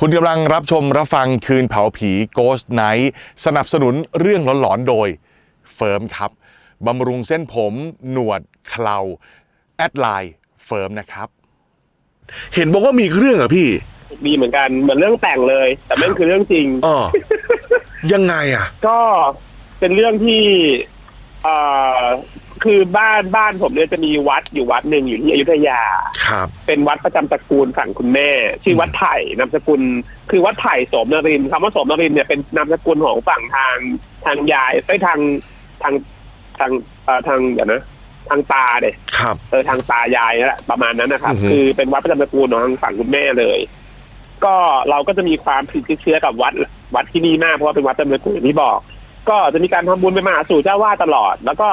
คุณกำลังรับชมรับฟังคืนเผาผี Ghost Night สนับสนุนเรื่องหลอนๆโดยเฟิร์มครับบำรุงเส้นผม หนวดเคราแอดไลน์เฟิร์มนะครับ เห็นบอกว่ามีอีกเรื่องเหรอพี่มีเหมือนกันเหมือนเรื่องแต่งเลย แต่แม่งคือเรื่องจริง อ๋อยังไงอะ ก็เป็นเรื่องที่เอ่อ คือบ้านบ้านผมเนี่ยจะมีวัดอยู่วัดหนึ่งอยู่ที่อยุธยา ครับ เป็นวัดประจำตระกูลฝั่งคุณแม่ ชื่อวัดไผ่นามสกุล คือวัดไผ่โสมนรินทร์คำว่าโสมนรินทร์เนี่ยเป็นนามสกุลของฝั่งทางทางยายไอ้ยทางทางทางเอ่อทางเดี๋ยวนะทางตาเด็ ครับ เออทางตายายนั่นแหละประมาณนั้นนะครับ อือฮึ คือเป็นวัดประจำตระกูลของทางฝั่งคุณแม่เลย ก็เราก็จะมีความผิดเชื้อกับวัด วัดที่นี่มากเพราะว่าเป็นวัดประจำตระกูลอย่างที่บอก ก็จะมีการทำบุญไปมาหาสู่เจ้าว่าตลอด แล้วก็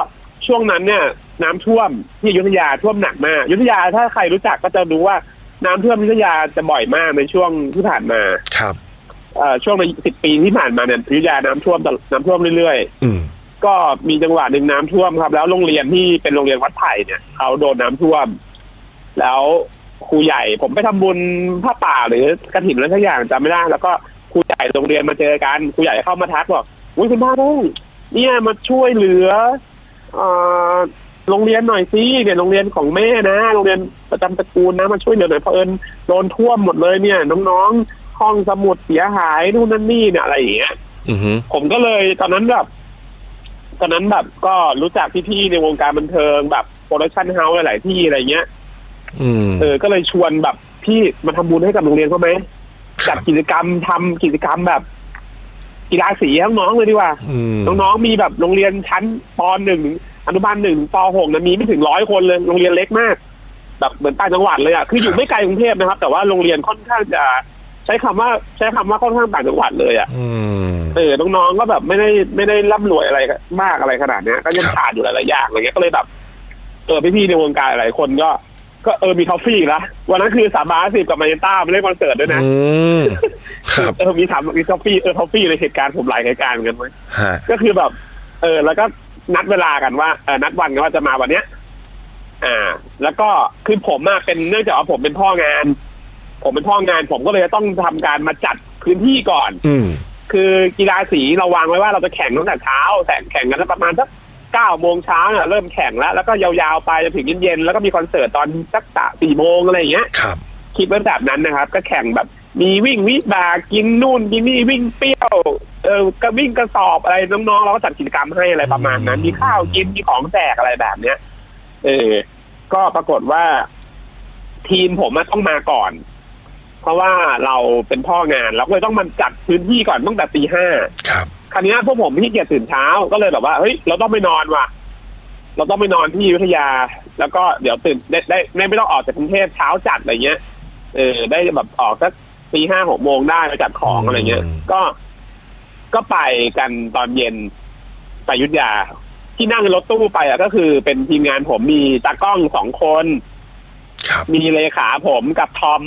ช่วงนั้นเนี่ยน้ำท่วมที่อยุธยาท่วมหนักมากอยุธยาถ้าใครรู้จักก็จะรู้ว่าน้ำท่วมอยุธยาจะบ่อยมากในช่วงที่ผ่านมาครับเอ่อช่วงในสิบปีที่ผ่านมาเนี่ยอยุธยาน้ำท่วมตลอดน้ำท่วมเรื่อยๆอืมก็มีจังหวะหนึ่งน้ำท่วมครับ แล้วโรงเรียนที่เป็นโรงเรียนวัดไผ่เนี่ยเขาโดนน้ำท่วม แล้วครูใหญ่ผมไปทำบุญผ้าป่าหรือกระถิ่นอะไรสักอย่างจำไม่ได้แล้วก็ครูใหญ่โรงเรียนมาเจอกันครูใหญ่เข้ามาทักบอกอุ้ยคุณพ่อได้ยเนี่ยมาช่วยเหลือ เอ่อโรงเรียนหน่อยสิเนี่ยโรงเรียนของแม่นะ โรงเรียนประจำตระกูลนะมาช่วยเหลือหน่อยเพราะเอิญโดนท่วมหมดเลยเนี่ย น้องๆห้องสมุดเสียหายนู่นนั่นนี่เนี่ยอะไรอย่างเงี้ยอือหือผมก็เลยตอนนั้นแบบตอนนั้นแบบก็รู้จักพี่ๆในวงการบันเทิงแบบโปรดักชันเฮาส์หลายๆที่อะไรเงี้ยอืมเออก็เลยชวนแบบพี่มาทำบุญให้กับโรงเรียนเขาไหมครัจับดกิจกรรมทำกิจกรรมแบบ กีฬาสีให้น้องๆเลยดีกว่า อืมน้องๆมีแบบโรงเรียนชั้นปหนึ่งอนุบาลหนึ่งปหกนะมีไม่ถึงร้อยคนเลยโรงเรียนเล็กมาก แบบเหมือนต่างจังหวัดเลยอะคืออยู่ไม่ไกลกรุงเทพนะครับ แต่ว่าโรงเรียนค่อนข้างจะใช้คำว่าใช้คำว่าค่อนข้างต่างจังหวัดเลยอะอืม เออน้องๆก็แบบไม่ได้ไม่ได้ร่ำรวยอะไรมากอะไรขนาดเนี้ยก็ยังครับ ขาดอยู่หลายๆอย่างอะไรเงี้ยก็เลยแบบเออพี่ๆในวงการหลายคนก็ ก็เออมีทอฟฟี่ละวันนั้นคือสามบาสิบกับมาเนต้าไปเล่นคอนเสิร์ตด้วยนะอืมครับเออมีถามมีทอฟฟี่เออทอฟฟี่ในเหตุการณ์ผมหลายเหตุการณ์เหมือนกันไหมฮะก็คือแบบเออแล้วก็นัดเวลากันว่าเออนัดวันกันว่าจะมาวันเนี้ย อ่า แล้วก็คือผมอะเป็นเนื่องจากว่าผมเป็นพ่องาน ผมเป็นพ่องาน ผมก็เลยจะต้องทำการมาจัดพื้นที่ก่อน อืม คือกีฬาสีเราวางไว้ว่าเราจะแข่งตั้งแต่เช้าแต่แข่งกันประมาณสัก เก้าโมงเช้าเนี่ยเริ่มแข่งแล้ว แล้วก็ยาวๆไปจนถึงเย็นๆแล้วก็มีคอนเสิร์ตตอนสักสี่โมงอะไรอย่างเงี้ยครับคิดไว้แบบนั้นนะครับ ก็แข่งแบบมีวิ่งวิบากกินนู่นกินนี่วิ่งเปรี้ยวเออก็วิ่งกระสอบอะไรน้องๆเราก็จัดกิจกรรมให้อะไรประมาณนั้น มีข้าวกินมีของแจกอะไรแบบเนี้ย เออ ก็ปรากฏว่า ทีมผมอะต้องมาก่อน เพราะว่าเราเป็นพ่องานเราก็เลยต้องมาจัดพื้นที่ก่อนตั้งแต่ตีห้าครับ คราวนี้พวกผมที่เกียจตื่นเช้าก็เลยแบบว่าเฮ้ยเราต้องไปนอนว่ะ เราต้องไปนอนที่อยุธยา แล้วก็เดี๋ยวตื่นได้ได้ไม่ไม่ต้องออกจากกรุงเทพเช้าจัดอะไรเงี้ยเออได้แบบออกสักตีห้าหกโมงได้ไปจัดของอะไรเงี้ยอืมก็ ก็ไปกันตอนเย็นไปอยุธยา ที่นั่งรถตู้ไปอะก็คือเป็นทีมงานผมมีตากล้องสองคนครับมีเลขาผมกับทอม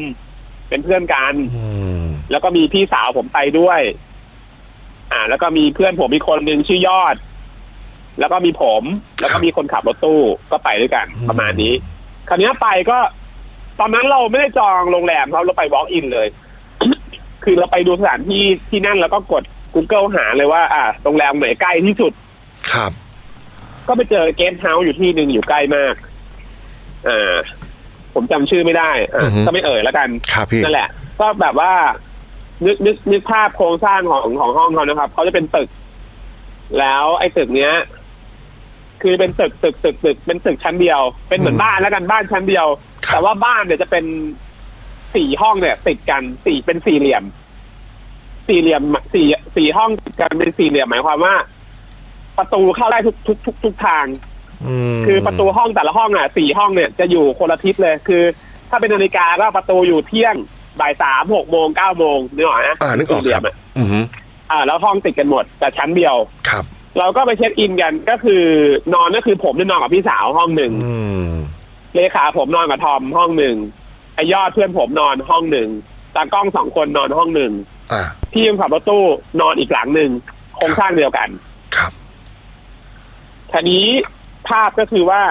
เป็นเพื่อนกันอืมแล้วก็มีพี่สาวผมไปด้วย อ่า แล้วก็มีเพื่อนผมอีกคนหนึ่งชื่อยอด แล้วก็มีผม แล้วก็มีคนขับรถตู้ก็ไปด้วยกันประมาณนี้ คราวนี้ไปก็ ตอนนั้นเราไม่ได้จองโรงแรมครับเราไป walk in เลย คือเราไปดูสถานที่ที่นั่นแล้วก็กด Google หาเลยว่า อ่าโรงแรมไหนใกล้ที่สุด ครับ ก็ไปเจอเกสต์เฮาส์อยู่ที่หนึ่งอยู่ใกล้มาก อ่า ผมจำชื่อไม่ได้อ่าอือฮึก็ไม่เอ่ยแล้วกันครับพี่นั่นแหละ ก็แบบว่า นึกนึกนึกภาพโครงสร้างของของห้องเขานะครับเขาจะเป็นตึก แล้วไอ้ตึกเนี้ย คือเป็นตึกตึกตึกตึกเป็นตึกชั้นเดียว เป็นเหมือนอืมบ้านแล้วกันบ้านชั้นเดียว ครับ แต่ว่าบ้านเนี่ยจะเป็นสี่ห้องเนี่ย ติดกันสี่เป็นสี่เหลี่ยม สี่เหลี่ยมสี่สี่ห้องติดกันเป็นสี่เหลี่ยมหมายความว่า ประตูเข้าได้ทุกทุกทุกทุกทาง มคือประตูห้องแต่ละห้องอะสี่ห้องเนี่ยจะอยู่คนละทิศเลย คือ ถ้าเป็นนาฬิกาก็ประตูอยู่เที่ยง บ่ายสามหกโมงเก้าโมงนึกออกนะอ่านึกออกสี่เหลี่คยรับมอะอือหืออ่า แล้วห้องติดกันหมด แต่ชั้นเดียวครับ เราก็ไปเช็คอินกันก็คือนอนก็คือผมเนี่ยนอนกับพี่สาวห้องหนึ่งอืมเลขาผมนอนกับทอมห้องหนึ่งไอยอดเพื่อนผมนอนห้องหนึ่งตากล้องสองคนนอนห้องหนึ่งอ่าพี่ยังขับรถตู้นอนอีกหลังหนึ่งโครงสร้างเดียวกันครับทีนี้ภาพก็คือว่า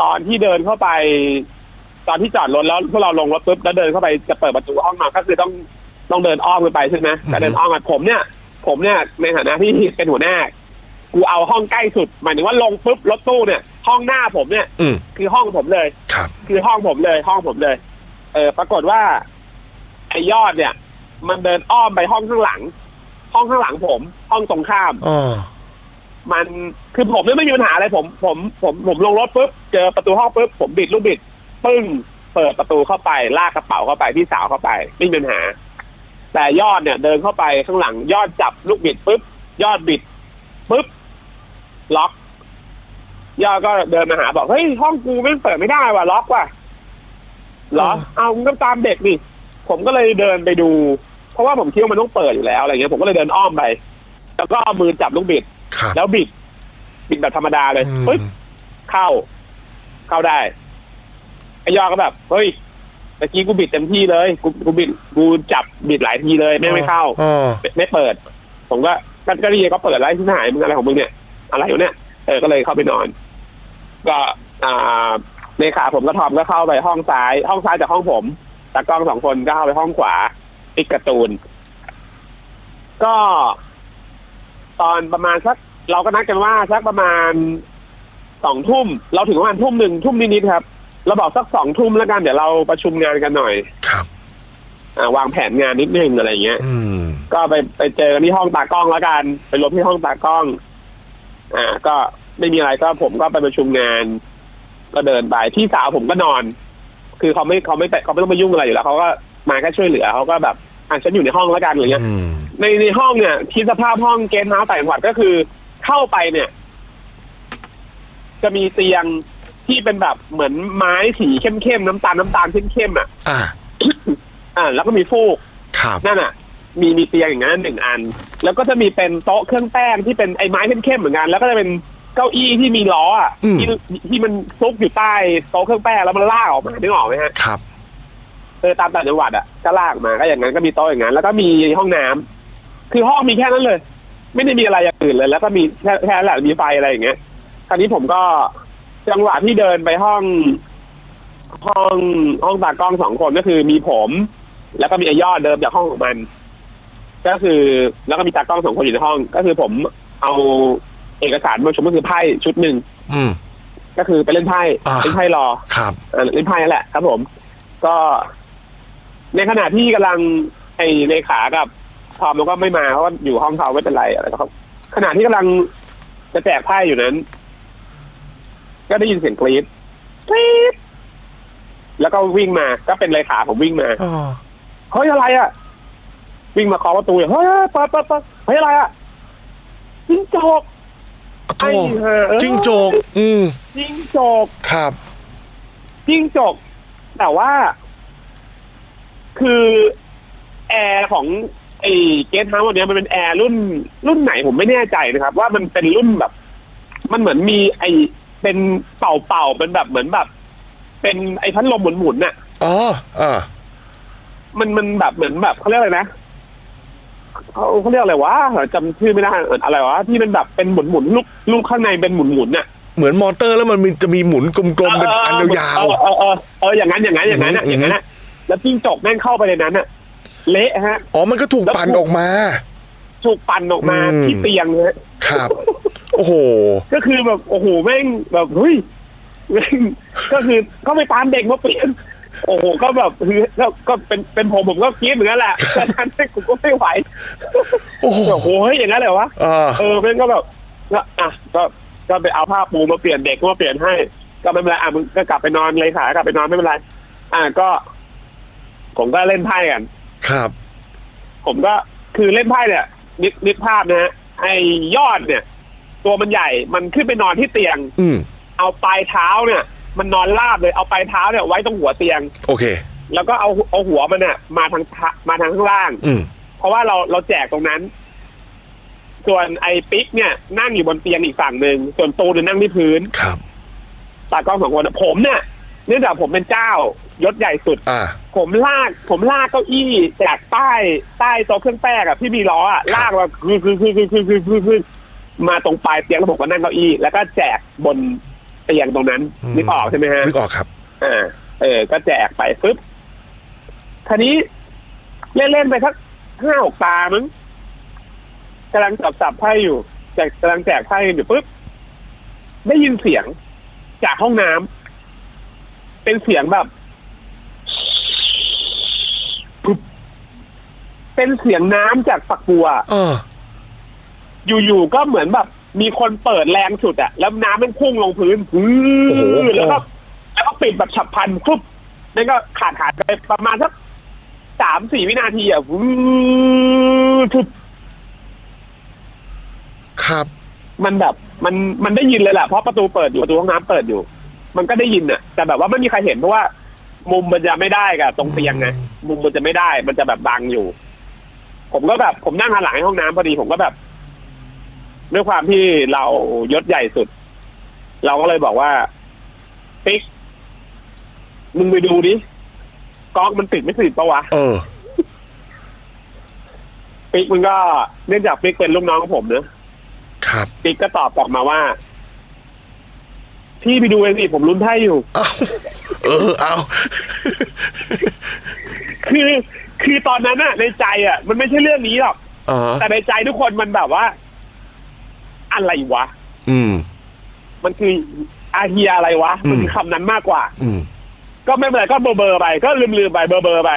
ตอนที่เดินเข้าไป ตอนที่จอดรถแล้วพวกเราลงรถปุ๊บแล้วเดินเข้าไปจะเปิดประตูห้องนอนก็คือต้องต้องเดินอ้อมกันไปใช่ไหมแต่เดินอ้อมมาผมเนี่ย ผมเนี่ยในฐานะที่เป็นหัวหน้ากูเอาห้องใกล้สุด หมายถึงว่าลงปุ๊บรถตู้เนี่ย ห้องหน้าผมเนี่ยอืมคือห้องผมเลยครับ คือห้องผมเลย ห้องผมเลย เออ ปรากฏว่าไอ้ยอดเนี่ย มันเดินอ้อมไปห้องข้างหลัง ห้องข้างหลังผม ห้องตรงข้ามอ๋อมันคือผมเนี่ยไม่มีปัญหาอะไรผม ผมผมผมลงรถปุ๊บเจอประตูห้องปุ๊บผมบิดลูกบิด ปึ้งเปิดประตูเข้าไป ลากกระเป๋าเข้าไปพี่สาวเข้าไปไม่มีปัญหา แต่ยอดเนี่ย เดินเข้าไปข้างหลัง ยอดจับลูกบิดปุ๊บยอดบิดปุ๊บล็อก ยอดก็เดินมาหาบอกเฮ้ยห้องกูไม่งเปิดไม่ได้ว่ะล็อกว่ะเหรอ เอามึงก็ตามเด็กดิผมก็เลยเดินไปดู เพราะว่าผมคิดว่ามันต้องเปิดอยู่แล้วอะไรเงี้ยผมก็เลยเดินอ้อมไปแล้วก็เอามือจับลูกบิดครับแล้วบิด บิดแบบธรรมดาเลยอืมปึ๊บเข้า เข้าได้ ไอ้ยอดก็แบบเฮ้ยตะกี้กูบิดเต็มที่เลย กูกูบิดกูจับบิดหลายทีเลยไม่งไม่เข้าอ๋อไม่ไม่เปิด ผมก็ก็ก็ดีก็เปิดแล้วที่ไหนมึงอะไรของมึงเนี่ย อะไรอยู่เนี่ยเออก็เลยเข้าไปนอน ก็อ่าเลขาผมก็ทอมก็เข้าไปห้องซ้าย ห้องซ้ายจากห้องผมตากล้องสองคนก็เข้าไปห้องขวาปิดการ์ตูน ก็ ตอนประมาณสักเราก็นัดกันว่าสักประมาณสองทุ่ม เราถึงประมาณทุ่มหนึ่งทุ่มนิดๆครับ เราบอกสักสองทุ่มแล้วกันเดี๋ยวเราประชุมงานกันหน่อย ครับอ่าวางแผนงานนิดนึงอะไรอย่างเงี้ย อืมก็ไปไปเจอกันที่ห้องตากล้องแล้วกัน ไปรวมที่ห้องตากล้อง อ่า ก็ไม่มีอะไรก็ผมก็ไปประชุมงาน ก็เดินไปพี่สาวผมก็นอน คือเขาไม่เขาไม่เขาไม่ต้องมายุ่งอะไรอยู่แล้วเขาก็มาแค่ช่วยเหลือเขาก็แบบอะฉันอยู่ในห้องแล้วกันอะไรเงี้ย อืมในในห้องเนี่ยคิดสภาพห้องเกณฑ์เฮาส์ต่างจังหวัดก็คือเข้าไปเนี่ย จะมีเตียง ที่เป็นแบบเหมือนไม้สีเข้มๆน้ำตาลน้ำตาลเข้มๆอะ อ่า อ่า แล้วก็มีฟูก ครับ นั่นอะ มีมีเตียงอย่างนั้นหนึ่งอัน แล้วก็จะมีเป็นโต๊ะเครื่องแป้งที่เป็นไอ้ไม้เข้มๆเหมือนกัน แล้วก็จะเป็นเก้าอี้ที่มีล้ออะอืม ที่ที่มันซุกอยู่ใต้โต๊ะเครื่องแป้งแล้วมันลากออกมานึกออกไหมฮะครับ เออตามต่างจังหวัดอะก็ลากมาก็อย่างนั้นก็มีโต๊ะอย่างนั้นแล้วก็มีห้องน้ำคือห้องมีแค่นั้นเลย ไม่ได้มีอะไรอย่างอื่นเลย แล้วก็มีแค่แค่นั้นแหละมีไฟอะไรอย่างเงี้ยคราวนี้ผมก็ จังหวะที่เดินไปห้อง ห้องห้องตากล้องสองคนก็คือมีผม แล้วก็มีไอยอดเดิมจากห้องของมัน ก็คือ แล้วก็มีตากล้องสองคนอยู่ในห้อง ก็คือผมเอาเอกสารมาประชุมก็คือไพ่ชุดหนึ่งอืม ก็คือไปเล่นไพ่อ่า เล่นไพ่รอครับ เอ่อเล่นไพ่นั่นแหละครับ ผม ก็ ในขณะที่กำลังไอ้เลขากับทอมมันก็ไม่มาเพราะว่าอยู่ห้องเขาไม่เป็นไรอะไรครับขณะที่กำลังจะแจกไพ่อยู่นั้น ก็ได้ยินเสียงกรี๊ดกรี๊ดแล้วก็วิ่งมา ก็เป็นเลขาผมวิ่งมาอ๋อเฮ้ยอะไรอะ วิ่งมาเคาะประตูเฮ้ยเปิดเปิดเปิดเฮ้ยอะไรอะจิ้งจกโธ่ไอ้ห่าเอ้ยจิ้งจก อืมจิ้งจก ครับ จิ้งจก แต่ว่า คือ แอร์ของไอ้เกสเฮาส์เนี้ยมันเป็นแอร์รุ่น รุ่นไหนผมไม่แน่ใจนะครับ ว่ามันเป็นรุ่นแบบ มันเหมือนมีไอ้ เป็นเป่าเป่าๆเป็นแบบเหมือนแบบ เป็นไอ้พัดลมหมุนๆน่ะอ๋ออ่ามันมันแบบเหมือนแบบเขาเรียกอะไรนะเขาเขาเรียกอะไรวะจำชื่อไม่ได้เอออะไรวะที่มันแบบเป็นหมุนหมุนๆลูกลูกข้างในเป็นหมุนหมุนๆน่ะเหมือนมอเตอร์แล้วมันมีจะมีหมุนกลมๆเป็นอันยาวเออเออเออเอออย่างนั้นอย่างนั้นอย่างนั้นอะอืมอย่างนั้นอะแล้วจิ้งจกแม่งเข้าไปในนั้นอะเละฮะๆอ๋อมันก็ถูกปั่นออกมา ถูกปั่นออกมาอืมที่เตียงฮะครับ โอ้โห ก็คือแบบโอ้โหแม่งแบบเฮ้ยแม่งก็คือก็ไปตามเด็กมาเปลี่ยนโอ้โหก็แบบคือก็ก็เป็นเป็นผมผมก็กรี๊ดเหมือนกันแหละแต่นั้นผมก็ไม่ไหวโอ้โหโอ้โหเฮ้ยอย่างนั้นเลยวะอ่าเออแม่งก็แบบก็อะก็ก็ไปเอาผ้าปูมาเปลี่ยนเด็กก็มาเปลี่ยนให้ ก็ไม่เป็นไรอะมึงก็กลับไปนอนเลยขากลับไปนอนไม่เป็นไร อะก็ ผมก็เล่นไพ่กัน ครับ ผมก็คือเล่นไพ่เนี่ยนึกนึกภาพนะฮะไอ้ยอดเนี่ย ตัวมันใหญ่ มันขึ้นไปนอนที่เตียง อืเอาปลายเท้าเนี่ย มันนอนราบเลยเอาปลายเท้าเนี่ยไว้ตรงหัวเตียง โอเค แล้วก็เอาเอาหัวมันเนี่ยมาทางมาทางข้างล่าง อืเพราะว่าเราเราแจกตรงนั้น ส่วนไอ้ปิ๊กเนี่ย นั่งอยู่บนเตียงอีกฝั่งหนึ่งส่วนตูนนั่งที่พื้นครับ ตากล้องสองคนผมเนี่ยเนื่องจากผมเป็นเจ้ายศใหญ่สุดผมลาก ผมลากเก้าอี้จากใต้ใต้โต๊ะเครื่องแป้งอะที่มีล้ออะลากมาคือคือคือคือคือคือ มาตรงปลายเตียงแล้วผมก็นั่งเก้าอี้แล้วก็แจกบนเตียงตรงนั้นอืม นึกออกใช่ไหมฮะ นึกออกครับ อ่าเออ ก็แจกไปปุ๊บทีนี้เล่นเล่นๆไปสักห้าหกตามั้งกำลังจับสับไพ่อยู่แจกกำลังแจกไพ่กันอยู่ปุ๊บได้ยินเสียงจากห้องน้ำเป็นเสียงแบบปุ๊บเป็นเสียงน้ำจากฝักบัว เออ อยู่ๆก็เหมือนแบบ มีคนเปิดแรงสุดอะแล้วน้ำมันพุ่งลงพื้นพื้โอ้โห นแล้วก็แล้วก็ปิดแบบฉับพลันปุ๊บนั่นก็ขาดขาดไปประมาณสักสามสี่วินาทีอะวูบปุ๊บครับ มันแบบมันมันได้ยินเลยแหละเพราะประตูเปิดอยู่ประตูห้องน้ำเปิดอยู่ มันก็ได้ยินอะแต่แบบว่าไม่มีใครเห็นเพราะว่า มุมมันจะไม่ได้กับตรงเตียงไงมุมมันจะไม่ได้ มันจะแบบบังอยู่ ผมก็แบบผมนั่งหันหลังให้ห้องน้ำพอดีผมก็แบบ ด้วยความที่เรายศใหญ่สุด เราก็เลยบอกว่าปิ๊กมึงไปดูดิก๊อกมันติดไม่ติดปะวะเออปิ๊กมันก็เนื่องจากปิ๊กเป็นลูกน้องของผมเนอะครับปิ๊กก็ตอบกลับมาว่าพี่ไปดูเองสิผมลุ้นไพ่อยู่เอาเออเอาคือคือตอนนั้นอะในใจอะมันไม่ใช่เรื่องนี้หรอกเออแต่ในใจทุกคนมันแบบว่า อะไรวะ อืม มันคืออาเฮียอะไรวะอืมมันคือคำนั้นมากกว่า อืม ก็ไม่เป็นไรก็เบอร์เบอร์ไป ก็ลืมลืมๆไปเบอร์เบอร์ไป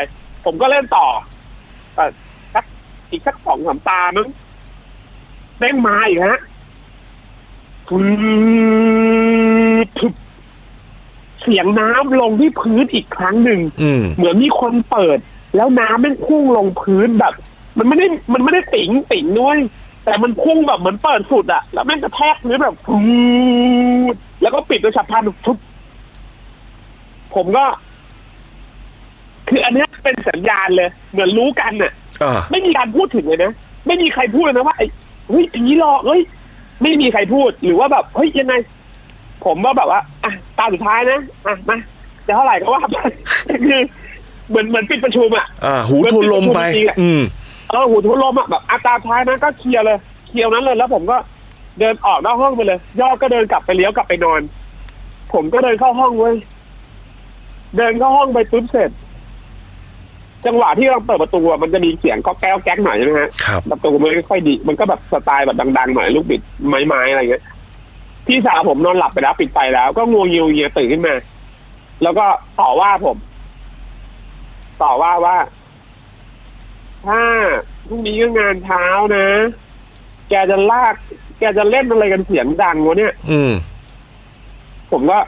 ผมก็เล่นต่อเอ่อสักอีกสักสองสามตามึงแม่งมาอีกฮะฟืดพึบเสียงน้ำลงที่พื้นอีกครั้งหนึ่ง อืม เหมือนมีคนเปิด แล้วน้ำแม่งพุ่งลงพื้นแบบ มันไม่ได้มันไม่ได้ติ๋งติ๋งด้วย แต่มันพุ่งแบบเหมือนเปิดสุดอะแล้วแม่งกระแทกพื้นแบบฟูดแล้วก็ปิดด้วยฉับพลันทุบผมก็ คืออันเนี้ยเป็นสัญญาณเลย เหมือนรู้กันน่ะอ่าไม่มีการพูดถึงเลยนะไม่มีใครพูดเลยนะว่าไอ้เฮ้ยผีหลอกเฮ้ยไม่มีใครพูดหรือว่าแบบเฮ้ยยังไง ผมว่าแบบว่าอะตาสุดท้ายนะอะมาจะเท่าไหร่ก็ว่าไปคือเหมือนเหมือนปิดประชุมอะอ่าหูทวนลมไปจริงๆอะอืม เออหูทุนลมอะแบบอาตราท้ายนะก็เคลียร์เลยเคลียร์นั้นเลย แล้วผมก็เดินออกนอกห้องไปเลยยอดก็เดินกลับไปเลี้ยวกลับไปนอน ผมก็เดินเข้าห้องเว้ยเดินเข้าห้องไปปุ๊บเสร็จ จังหวะที่เราเปิดประตูอะมันจะมีเสียงก็แก้วแก๊กหน่อยใช่ไหมฮะครับประตูมันไม่ค่อยดี มันก็แบบสไตล์แบบดังๆหน่อยลูกบิดไม้ๆอะไรเงี้ยพี่สาวผมนอนหลับไปแล้วปิดไฟแล้ว ก็งวงยิวเยียตื่นขึ้นมา แล้วก็ต่อว่าผม ต่อว่าว่า ถ้าพรุ่งนี้ก็งานเช้านะ แกจะลาก แกจะเล่นอะไรกันเสียงดังวะเนี่ย อืม ผมก็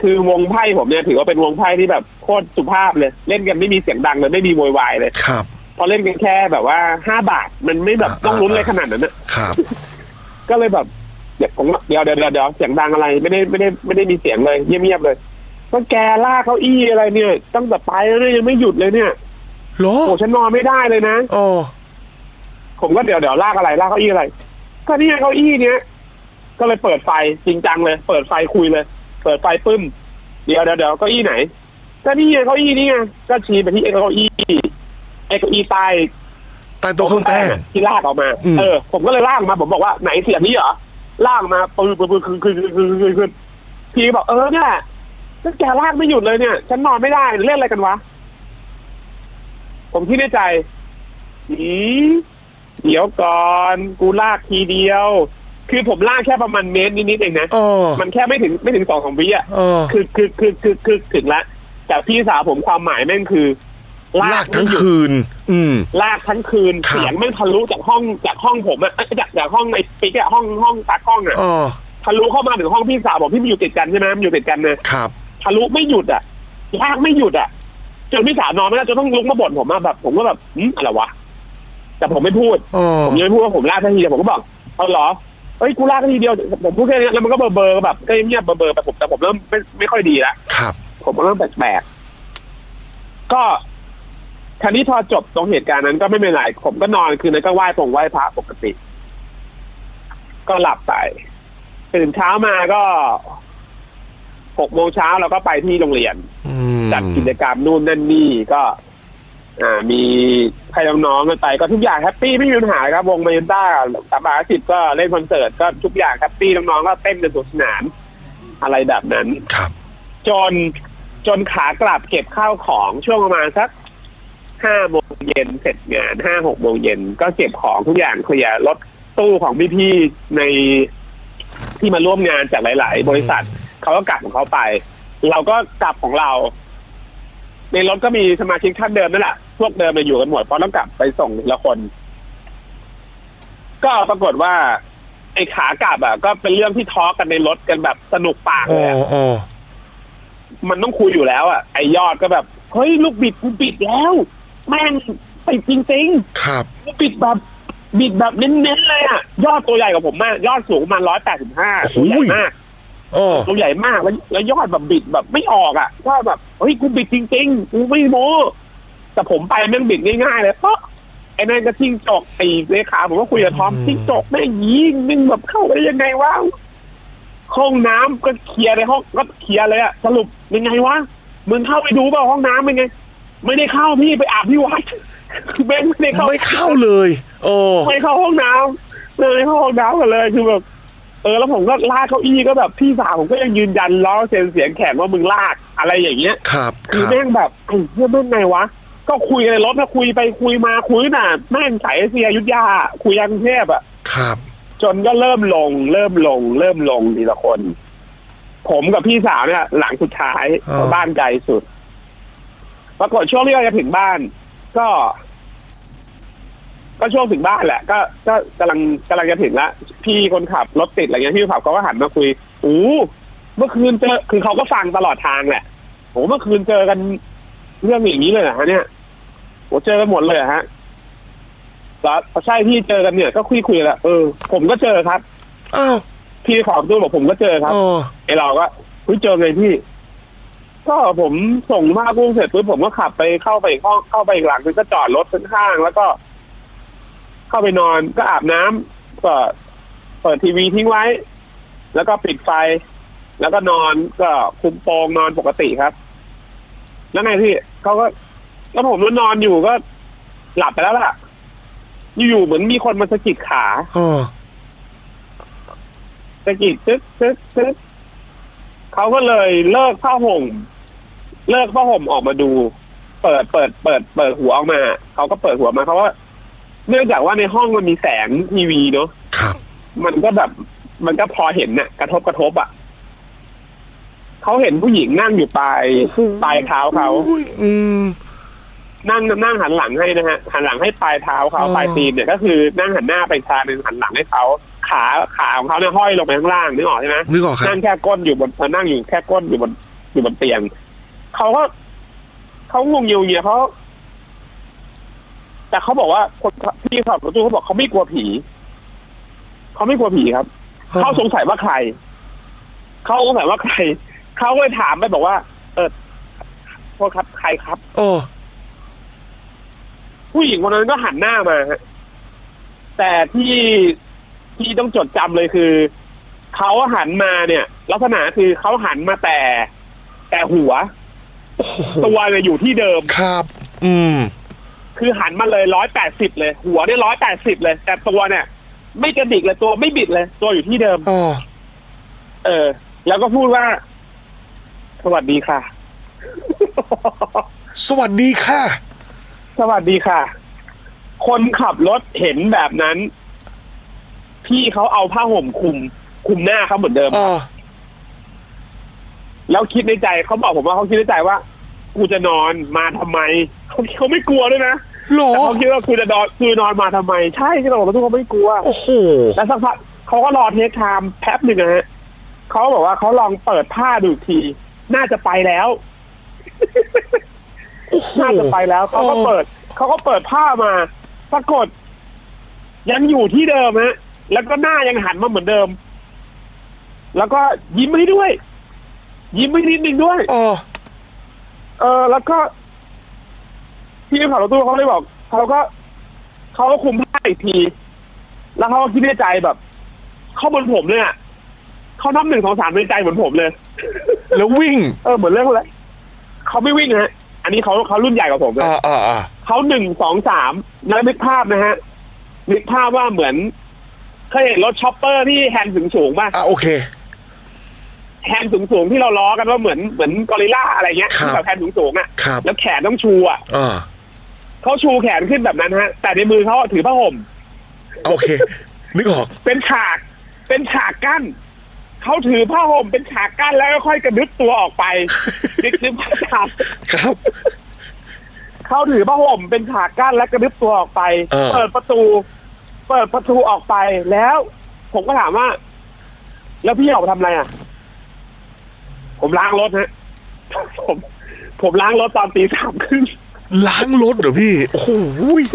คือวงไพ่ผมเนี่ยถือว่าเป็นวงไพ่ที่แบบโคตรสุภาพเลย เล่นกันไม่มีเสียงดังเลยไม่มีโวยวายเลยครับ พอเล่นกันแค่แบบว่าห้าบาทมันไม่แบบอ่าต้องลุ้นอ่าอะไรขนาดนั้นนะครับ ก็เลยแบบเดี๋ยวผมเดี๋ยวเดี๋ยวเดี๋ยวเดี๋ยวเสียงดังอะไรไม่ได้ไม่ได้ไม่ได้มีเสียงเลยเงียบๆเลยก็แกลากเก้าอี้อะไรเนี่ยตั้งแต่ไปแล้วเนี่ยยังไม่หยุดเลยเนี่ย เหรอโอ้ฉันนอนไม่ได้เลยนะอ๋อผมก็เดี๋ยวเดี๋ยวลากอะไรลากเก้าอี้อะไร ก็นี่ไงเก้าอี้เนี้ย ก็เลยเปิดไฟจริงจังเลย เปิดไฟคุยเลย เปิดไฟปึ้ม เดี๋ยวเดี๋ยวเดี๋ยวเก้าอี้ไหน ก็นี่ไงเก้าอี้นี่ไงก็ชี้ไปที่ไอ้เก้าอี้ไอ้เก้าอี้ใต้ใต้โต๊ะเครื่องแป้ง ที่ลากออกมา อืม เออ ผมก็เลยลากออกมา ผมบอกว่าไหนเสียงนี้เหรอลากออกมาปืนปืนปืนคือคือคือคือคือคือพี่บอกเออเนี่ยก็แกลากไม่หยุดเลยเนี่ย ฉันนอนไม่ได้เล่นอะไรกันวะ ผมคิดในใจอีเดี๋ยวก่อน กูลากทีเดียว คือผมลากแค่ประมาณเมตรนิดๆเองนะอ๋อมันแค่ไม่ถึงไม่ถึงสองสองวิอะอ๋อคือคือคือคือคือถึงละแต่พี่สาวผมความหมายแม่งคือ ลากทั้งไม่หยุดคืน อืม ลากทั้งคืน ครับ เสียงไม่งทะลุจากห้องจากห้องผมอะเอ้ยจากจากห้องไอ้ปิ๊กอะห้องห้องตากล้องอะอ๋อทะลุเข้ามาถึงห้องพี่สาวผมที่มันอยู่ติดกันใช่ไหมมันอยู่ติดกันเนี่ยครับ ทะลุไม่หยุดอะลากไม่หยุดอะ จนพี่สาวนอนไม่ได้จนต้องลุกมาบ่นผมอะแบบ ผมก็แบบอืมอะไรวะแต่ผมไม่พูดอ๋อผมยังไม่พูดว่าผมลากแค่ทีเดียวผมก็บอกเอาเหรอเอ้ยกูลากแค่ทีเดียวผมพูดแค่นี้แล้วมันก็เบอร์เบอร์แบบก็เงียบเบอร์เบอร์ไปผมแต่ผมเริ่มไม่ไม่ค่อยดีละ ครับ ผมก็เริ่มแปลกๆ ก็ทีนี้พอจบตรงเหตุการณ์นั้นก็ไม่เป็นไร ผมก็นอนคืนนั้นก็ไหว้ผงไหว้พระปกติ ก็หลับไป ตื่นเช้ามาก็ หกโมงเช้าเราก็ไปที่โรงเรียนอืมจัดกิจกรรมนู่นนั่นนี่ก็ อ่ามีใครน้องๆกันไปก็ทุกอย่างแฮปปี้ไม่มีปัญหาครับวงมายันต้าสามบาสิบก็เล่นคอนเสิร์ตก็ทุกอย่างแฮปปี้น้องๆก็เต้นกันสนุกสนาน อะไรแบบนั้น ครับ จนจนขากลับเก็บข้าวของช่วงประมาณสักห้าโมงเย็นเสร็จงานห้าหกโมงเย็นก็เก็บของทุกอย่างเคลียร์รถตู้ของพี่ๆในที่มาร่วมงานจากหลาย ๆ บริษัท เขาก็กลับของเขาไป เราก็กลับของเรา ในรถก็มีสมาชิกท่านเดิมนั่นแหละพวกเดิมมาอยู่กันหมดเพราะต้องกลับไปส่งทีละคน ก็ปรากฏว่าไอ้ขากลับอะ ก็เป็นเรื่องที่ทอล์กกันในรถกันแบบสนุกปากโอ้เลยอะโอ้มันต้องคุยอยู่แล้วอะไอยอดก็แบบเฮ้ยลูกบิดกูบิดแล้วแม่งปิดจริงครับๆกูบิดแบบบิดแบบเน้นๆเลยอะ ยอดตัวใหญ่กว่าผมมาก ยอดสูงประมาณร้อยแปดสิบห้าโอ้โห ตัวใหญ่มาก โอ้ตัวใหญ่มากแล้วแล้วยอดแบบบิดแบบไม่ออกอะว่าแบบเฮ้ยกูบิดจริงๆกูไม่โม้แต่ผมไปแม่งบิดง่ายๆเลยเพราะไอ้นั่นก็ทิ้งจกไอ้เลขาผมก็คุยกับทอมทิ้งจกแม่งยิงแม่งแบบเข้าไปได้ยังไงวะห้องน้ำก็เคลียร์ในห้องก็เคลียร์เลยอะสรุปยังไงวะมึงเข้าไปดูเปล่าห้องน้ำเป็นไง ไม่ได้เข้าพี่ไปอาบที่วัดแม่งไม่ได้เข้า ไม่เข้าเลย โอ้ ไม่เข้าห้องน้ำเลยไม่เข้าห้องน้ำกันเลยคือแบบ เออแล้วผมก็ลากเก้าอี้ก็แบบพี่สาวผมก็ยังยืนยันล้อเซ็นเสียงแข็งว่ามึงลากอะไรอย่างเงี้ยครับคคือรับแม่งแบบไอ้เหี้ยแม่งไงวะ ก็คุยในรถนะคุยไปคุยมาคุยน่ะแม่งสายเอเชียอยุทธยาคุยยังกรุงเทพอะครับ จนก็เริ่มลง เริ่มลง เริ่มลงทีละคน ผมกับพี่สาวเนี่ย หลังสุดท้ายเพราะบ้านไกลสุดปรากฏช่วงที่เราจะถึงบ้าน ก็ ก็ช่วงถึงบ้านแหละ ก็ก็กำลังกำลังจะถึงละพี่คนขับรถติดอะไรเงี้ยพี่คนขับเขาก็หันมาคุยอู้เมื่อคืนเจอคือเขาก็ฟังตลอดทางแหละโอ้เมื่อคืนเจอกันเรื่องอย่างนี้เลยเหรอฮะเนี่ยโอ้เจอกันหมดเลยเหรอฮะแล้วใช่พี่เจอกันเนี่ยก็คุยคุยๆแล้วเออผมก็เจอครับอ้าวพี่ขอบตู้บอกผมก็เจอครับโอ้ไอเราก็คุยเจอไงพี่ ก็ผมส่งผ้ากุ้งเสร็จปุ๊บผมก็ขับไปเข้าไปอีกห้องเข้าไปอีกหลังนึงก็จอดรถข้างๆแล้วก็ เข้าไปนอนก็อาบน้ำก็เปิดทีวีทิ้งไว้ แล้วก็ปิดไฟ แล้วก็นอนก็คุมโปงนอนปกติครับ แล้วไงพี่เขาก็แล้วผมก็นอนอยู่ก็หลับไปแล้วล่ะ อยู่ๆเหมือนมีคนมาสะกิดขาโอ้สะกิดตึ๊กตึ๊กตึ๊กเขาก็เลยเลิกผ้าห่มเลิกผ้าห่มออกมาดู เปิดเปิดเปิด เปิดหัวออกมา เขาก็เปิดหัวมาเขาว่า เนื่องจากว่าในห้องมันมีแสงทีวีเนาะครับ มันก็แบบ มันก็พอเห็นน่ะ กระทบกระทบอะเขาเห็นผู้หญิงนั่งอยู่ปลายปลายเท้าเขาอุ้ยอืมนั่งนั่งหันหลังให้นะฮะหันหลังให้ปลายเท้าเขาอ๋อปลายตีนเนี่ยก็คือนั่งหันหน้าไปทางหนึ่งหันหลังให้เขาขาขาของเขาเนี่ยห้อยลงไปข้างล่างนึกออกใช่ไหมนึกออกครับนั่งแค่ก้นอยู่บนเอ่อนั่งอยู่แค่ก้นอยู่บนอยู่บนเตียงเขาก็เขางงเงียวเงียเขา แต่เขาบอกว่าคนพี่ขับรถตู้เขาบอกเขาไม่กลัวผี เขาไม่กลัวผีครับ เขาสงสัยว่าใคร เขาสงสัยว่าใคร เขาก็เลยถามไปบอกว่า เออโทษครับใครครับ โอ้ผู้หญิงคนนั้นก็หันหน้ามาฮะแต่ที่ที่ต้องจดจำเลยคือเขาหันมาเนี่ย ลักษณะคือเขาหันมาแต่ แต่หัวโอ้โหตัวเนี่ยอยู่ที่เดิมครับ อืม คือหันมาเลยร้อยแปดสิบเลย หัวเนี่ยร้อยแปดสิบเลย แต่ตัวเนี่ย ไม่กระดิกเลยตัวไม่บิดเลย ตัวอยู่ที่เดิม อ๋อเออ แล้วก็พูดว่า สวัสดีค่ะ สวัสดีค่ะ สวัสดีค่ะ คนขับรถเห็นแบบนั้น พี่เขาเอาผ้าห่มคลุมคลุมหน้าเขาเหมือนเดิม อ๋อ แล้วคิดในใจเขาบอกผมว่าเขาคิดในใจว่า กูจะนอนมาทำไมเขาเขาไม่กลัวด้วยนะหรอแต่เขาคิดว่ากูจะนอนคือนอนมาทำไม ใช่ที่เราบอกว่าทุกคนไม่กลัวโอ้โหแล้วสักพักเขาก็รอเทคไทม์แป๊บหนึ่งนะฮะเขาบอกว่าเขาลองเปิดผ้าดูอีกที น่าจะไปแล้วโอ้โหน่าจะไปแล้วเขาก็เออเปิดเขาก็เปิดผ้ามา ปรากฏ ยังอยู่ที่เดิมฮะแล้วก็หน้ายังหันมาเหมือนเดิม แล้วก็ยิ้มให้ด้วย ยิ้มให้นิดนึงด้วยอ๋อ เออแล้วก็พี่ขับรถตู้เขาเลยบอกเขาก็เขาก็คุมผ้าอีกที แล้วเขาก็คิดในใจแบบ เขาเหมือนผมเลยอะเขานับหนึ่งสองสามในใจเหมือนผมเลย แล้ววิ่ง เออเหมือนเรื่องอะไรเขาไม่วิ่งฮะ อันนี้เขาเขารุ่นใหญ่กว่าผมเลยอ่าอ่าอ่าเขาหนึ่งสองสามแล้วนึกภาพนะฮะนึกภาพว่าเหมือนเคยเห็นรถช็อปเปอร์ที่แฮนด์สูงสูงๆป่ะอ่าโอเค แแฮนด์สูงๆที่เราล้อกันว่าเหมือนเหมือนกอริลลาอะไรเงี้ยครับ ที่แบบแฮนด์สูงๆอะครับแล้วแขนต้องชูอะอ่าเขาชูแขนขึ้นแบบนั้นฮะ แต่ในมือเขาถือผ้าห่ม โอเค นึกออก เป็นฉาก เป็นฉากกั้น เขาถือผ้าห่มเป็นฉากกั้นแล้วก็ค่อยกระดึบตัวออกไป นึกนึกภาพตามครับ เขาถือผ้าห่มเป็นฉากกั้นและกระดึบตัวออกไป เออ เปิดประตู เปิดประตูออกไปแล้ว ผมก็ถามว่า แล้วพี่ออกมาทำอะไรอะ ผมล้างรถฮะผมผมล้างรถตอนตีสามครึ่งล้างรถเหรอพี่ โอ้โห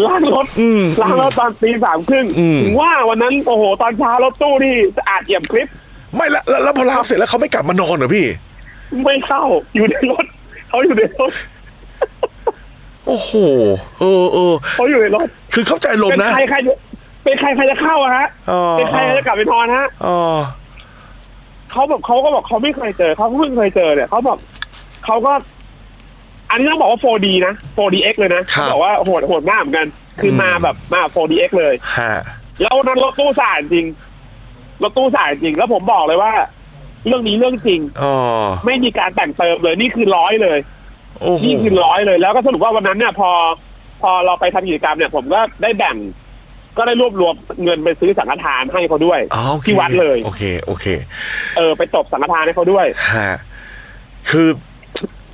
ล้างรถอืมล้างรถตอนตีสามครึ่งอืมถึงว่าวันนั้นโอ้โห ตอนเช้ารถตู้นี่สะอาดเอี่ยมคลิป ไม่แล้วแล้วแล้วพอล้างเสร็จแล้วเขาไม่กลับมานอนเหรอพี่ ไม่เข้าอยู่ในรถเขาอยู่ในรถโอ้โหเออเออเขาอยู่ในรถคือเข้าใจลมเป็นณ์นะใครใครจะเป็นใครใครจะเข้าอะฮะอ๋อเป็นใครจะกลับไปนอนฮะอ๋อ เขาแบบเขาก็บอกเขาไม่เคยเจอเขาเพิ่งเคยเจอเนี่ยเขาบอกเขาก็ อันนี้ต้องบอกว่า 4D นะ 4DX เลยนะเขาบอกว่าโหดโหดมากเหมือนกัน คือมาแบบมา 4DX เลยฮะแล้ววันนั้นรถตู้สะอาดจริงรถตู้สะอาดจริง แล้วผมบอกเลยว่า เรื่องนี้เรื่องจริงอ๋อไม่มีการแต่งเติมเลย นี่คือร้อยเลยโอ้โหนี่คือร้อยเลย แล้วก็สรุปว่าวันนั้นเนี่ยพอ พอเราไปทำกิจกรรมเนี่ย ผมก็ได้แบ่ง ก็ได้รวบรวมเงินไปซื้อสังฆทานให้เขาด้วย อ๋อโอเคที่วัดเลย โอเค โอเคเออไปตบสังฆทานให้เขาด้วย ฮะคือ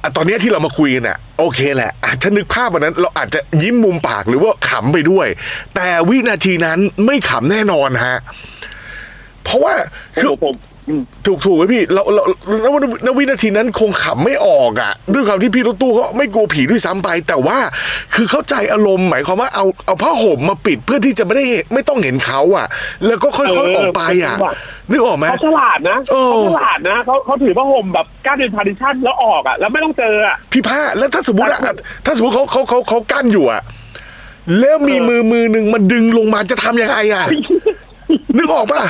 อะตอนเนี้ยที่เรามาคุยกันอะโอเคแหละอะถ้านึกภาพวันนั้น เราอาจจะยิ้มมุมปากหรือว่าขำไปด้วย แต่วินาทีนั้นไม่ขำแน่นอนฮะ เพราะว่าคือโอ้โหผมอืม ถูกถูกไหมพี่เราเราณณวินาทีนั้นคงขำไม่ออกอะ่ะ ด้วยความที่พี่รถตู้เขาไม่กลัวผีด้วยซ้ำไป แต่ว่าคือเข้าใจอารมณ์หมายความว่าเอาเอาผ้าห่มมาปิดเพื่อที่จะไม่ได้เห็นไม่ต้องเห็นเขาอะ่ะ แล้วก็ค่อยๆออกไปอะ่ะนึกออกไหมเขาฉลาดนะเออเขาฉลาดนะเขาเขาถือผ้าห่มแบบกั้นเป็นพาร์ติชันแล้วออกอะแล้วไม่ต้องเจออะพี่ผ้าแล้วถ้าสมมติอะถ้าสมมติเขาเขาเขาเขากั้นอยู่อะแล้วมีเออมือมือหนึ่งมันดึงลงมาจะทำยังไงอะนึกออกปะ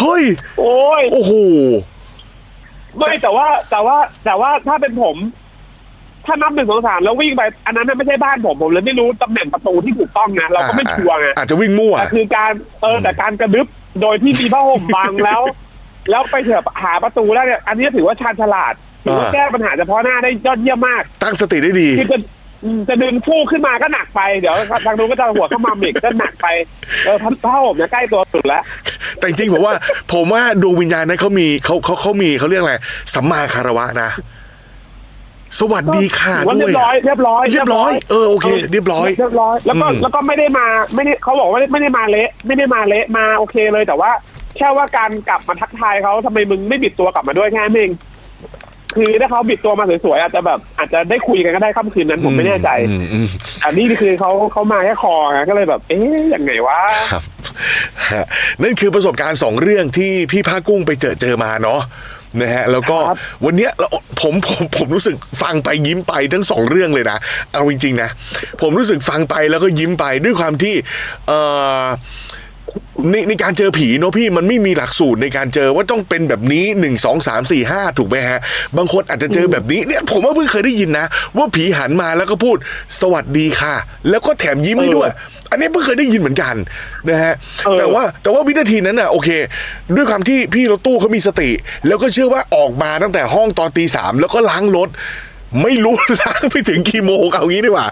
เฮ้ย โอ้ย โอ้โห ไม่แต่ว่าแต่ว่าแต่ว่าถ้าเป็นผม ถ้านับหนึ่งสองสามแล้ววิ่งไป อันนั้นน่ะไม่ใช่บ้านผมผมเลยไม่รู้ตำแหน่งประตูที่ถูกต้องนะเราก็ไม่ชัวร์ไงอาจจะวิ่งมั่วแต่คือการเออแต่การกระดึบโดยที่มีผ้าห่มบังแล้ว แล้วไปเถอะหาประตูได้เนี่ยอันนี้ถือว่าชาญฉลาดถือว่าอ่าแก้ปัญหาเฉพาะหน้าได้ยอดเยี่ยมมาก ตั้งสติได้ดีคือ จะอืมจะดึงฟูกขึ้นมาก็หนักไปเดี๋ยวทางนู้นก็จะหัวเข้ามาอีกก็หนักไปเออผ้าห่มเนี่ยใกล้ตัวสุดแล้วแต่จริงๆผมว่า ผมว่าดวงวิญญาณนั้นเขามีเขาเขาเขามีเขาเรียกอะไรสัมมาคารวะนะ สวัสดีค่ะถือว่าด้เรีวยยบร้อยอะเรียบร้อยเรียบร้อย เออโอเค เรียบร้อยเรียบร้อย แล้วก็อืมแล้วก็ไม่ได้มาไม่ได้เขาบอกว่าไม่ได้มาเละ ไม่ได้มาเละมาโอเคเลยแต่ว่าแค่ว่าการกลับมาทักทายเขาทำไมมึงไม่บิดตัวกลับมาด้วยแค่นั้นเอง คือถ้าเขาบิดตัวมาสวยๆอาจจะแบบอาจจะได้คุยกันก็ได้ค่ำคืนนั้นผมไม่แน่ใจอืมอืมอันนี้คือเขาเขามาแค่คอไงก็เลยแบบ เอ๊ยยังไงวะครับฮะนั่นคือประสบการณ์สองเรื่องที่พี่ภาคกุ้งไปเจอเจอมาเนาะนะฮะแล้วก็ครับวันเนี้ยเราผมผมผมรู้สึกฟังไปยิ้มไปทั้งสองเรื่องเลยนะ เอาจริงๆนะ ผมรู้สึกฟังไปแล้วก็ยิ้มไปด้วยความที่เอ่อ ในในการเจอผีเนาะพี่มันไม่มีหลักสูตรในการเจอว่าต้องเป็นแบบนี้หนึ่งสองสามสี่ห้าถูกไหมฮะ บางคนอาจจะเจอแบบนี้เนี่ยผมว่าเพิ่งเคยได้ยินนะ ว่าผีหันมาแล้วก็พูดสวัสดีค่ะ แล้วก็แถมยิ้มให้ด้วย อันนี้เพิ่งเคยได้ยินเหมือนกันนะฮะเออแต่ว่าแต่ว่าวินาทีนั้นน่ะโอเค ด้วยความที่พี่รถตู้เขามีสติ แล้วก็เชื่อว่าออกมาตั้งแต่ห้องตอนตีสามแล้วก็ล้างรถไม่รู้ล้างไปถึงกี่โมงเอางี้ดีกว่า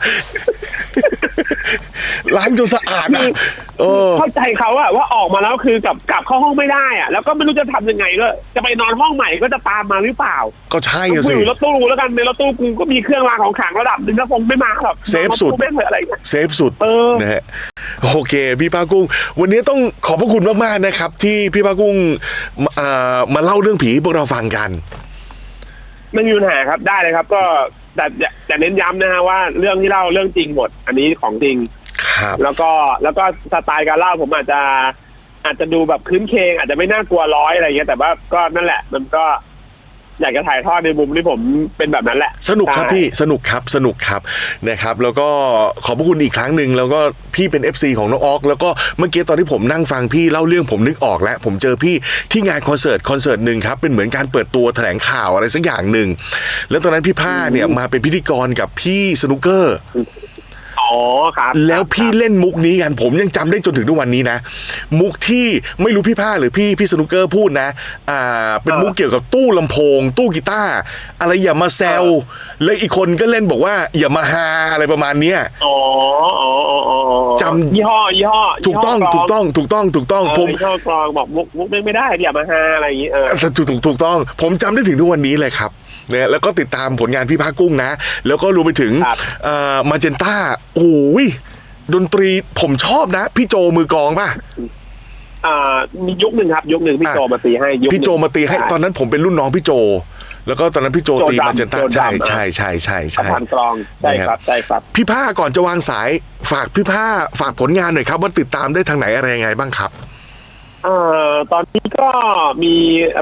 ล้างจนสะอาดอะเออเข้าใจเขาอะว่าออกมาแล้วคือกลับกลับเข้าห้องไม่ได้อะแล้วก็ไม่รู้จะทำยังไงด้วยจะไปนอนห้องใหม่ก็จะตามมาหรือเปล่า ก็ใช่กูอะอสิยู่รถตู้แล้วกันในรถตู้กูก็มีเครื่องรางของขลังระดับหนึ่งแล้วคงไม่มาหรอกเซฟสุดนอนรถตู้ไม่เหมือนอะไรเงี้ยเซฟสุดเออนะฮะโอเค พี่ปากุ้ง วันนี้ต้องขอบพระคุณมากๆนะครับ ที่พี่ปากุ้งมาเอ่อมาเล่าเรื่องผีให้พวกเราฟังกันไม่มีปัญหาครับได้เลยครับ ก็ แต่แต่แต่เน้นย้ำนะฮะว่าเรื่องที่เล่าเรื่องจริงหมด อันนี้ของจริง ครับ แล้วก็แล้วก็สไตล์การเล่าผมอาจจะอาจจะดูแบบคลื้นเคงอาจจะไม่น่ากลัวร้อยอะไรเงี้ยแต่ว่าก็นั่นแหละ มันก็ อยากจะถ่ายทอดในมุมที่ผมเป็นแบบนั้นแหละ สนุกครับใช่พี่สนุกครับสนุกครับนะครับ แล้วก็ขอบพระคุณอีกครั้งหนึ่งแล้วก็พี่เป็น FC ของน้องออกแล้วก็เมื่อกี้ตอนที่ผมนั่งฟังพี่เล่าเรื่องผมนึกออกแล้ว ผมเจอพี่ที่งานคอนเสิร์ตคอนเสิร์ตหนึ่งครับเป็นเหมือนการเปิดตัวแถลงข่าวอะไรสักอย่างหนึ่งแล้วตอนนั้นพี่ผ้าเนี่ยมาเป็นพิธีกรกับพี่สนุกเกอร์ อ๋ออ๋อครับ แล้วพี่ครับเล่นมุกนี้กันผมยังจำได้จนถึงทุกวันนี้นะ มุกที่ไม่รู้พี่ผ้าหรือพี่พี่สนุกเกอร์พูดนะ อ่า เป็นมุกเกี่ยวกับตู้ลำโพง ตู้กีตาร์อะไรอย่ามาแซวแล้วอีกคนก็เล่นบอกว่าอย่ามาฮาอะไรประมาณเนี้ยอ๋ออ๋ออ๋ออ๋อจำยี่ห้อยี่ห้อถูกต้องยี่ห้ถูกต้องถูกต้องถูกต้องเออผมยี่ห้อกรองบอกมุกมุกไม่ได้อย่ามาหาอะไรอย่างงี้เออถูกถูกถูกต้อง ผมจำได้ถึงทุกวันนี้เลยครับเนี่ยแล้วก็ติดตามผลงานพี่ภาคกุ้งนะ แล้วก็รวมไปถึงครับมาเจนต้าโอ้ยดนตรีผมชอบนะ พี่โจมือกลองป่ะอ่ามียุคหนึ่งครับ ยุคหนึ่งพี่อะโจมาตีให้ยุคหนึ่งพี่โจมาตีให้ช่ตอนนั้นผมเป็นรุ่นน้องพี่โจ แล้วก็ตอนนั้นพี่โจโจตีดำมาเจนต้าโจดำใช่อะใช่ใช่ใช่ประใช่ธานกรองใช่ครับใช่ครับ พี่ผ้าก่อนจะวางสาย ฝากพี่ผ้าฝากผลงานหน่อยครับว่าติดตามได้ทางไหนอะไรยังไงบ้างครับ เอ่อตอนนี้ก็มี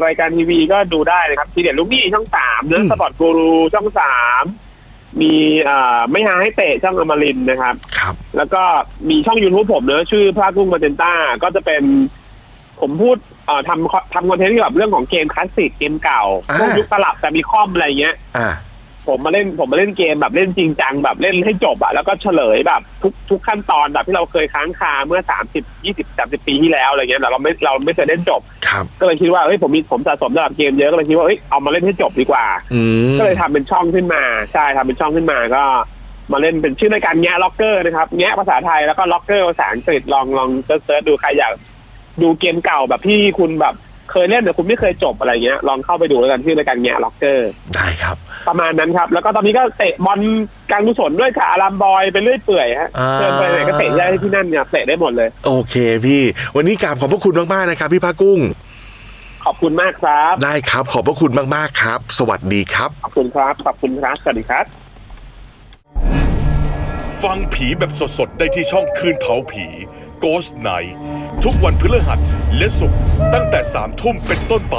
รายการทีวีก็ดูได้นะครับ ทีเด็ดลูกหนี้ช่องสามเนื้ออืมสปอร์ตกูรูช่องสามมีเอ่อไม่หาให้เตะช่องอมรินทร์นะครับ ครับ แล้วก็มีช่องยูทูบผมเนอะชื่อพระกุ้งมาเจนต้าก็จะเป็น ผมพูดเอ่อทำทำคอนเทนต์เกี่ยวกับเรื่องของเกมคลาสสิกเกมเก่าอ่า พวกยุคตลับแต่มีคอมอะไรเงี้ย อ่า ผมมาเล่นผมมาเล่นเกมแบบเล่นจริงจังแบบเล่นให้จบอะแล้วก็เฉลยแบบทุกทุกขั้นตอนแบบที่เราเคยค้างคาเมื่อสามสิบยี่สิบสามสิบปีที่แล้วอะไรเงี้ยแต่เราไม่เราไม่เคยเล่นจบ ครับ ก็เลยคิดว่าเฮ้ยผมมีผมสะสมสำหรับเกมเยอะก็เลยคิดว่าเฮ้ยเอามาเล่นให้จบดีกว่า อืมก็เลยทำเป็นช่องขึ้นมาใช่ทำเป็นช่องขึ้นมาก็ มาเล่นเป็นชื่อรายการแงะล็อกเกอร์นะครับแงะภาษาไทยแล้วก็ล็อกเกอร์ภาษาอังกฤษลองลองเซิร์ชๆดูใครอยากดูเกมเก่าแบบที่คุณแบบ เคยเล่นแต่คุณไม่เคยจบอะไรเงี้ย ลองเข้าไปดูแล้วกันชื่อรายการแงะล็อกเกอร์ ได้ครับ ประมาณนั้นครับ แล้วก็ตอนนี้ก็เตะบอลการกุศลด้วยกับอารามบอยไปเรื่อยเปื่อยฮะอ่า เชิญไปไหนก็เตะได้ที่นั่นเนี่ยเตะได้หมดเลย โอเคพี่ วันนี้กราบขอบพระคุณมากๆนะครับ พี่ภาคกุ้ง ขอบคุณมากครับ ได้ครับ ขอบพระคุณมากๆครับ สวัสดีครับ ขอบคุณครับ ขอบคุณครับ สวัสดีครับ ฟังผีแบบสดๆ ได้ที่ช่องคืนเผาผี Ghost Night ทุกวันพฤหัสและศุกร์ตั้งแต่3ทุ่มเป็นต้นไป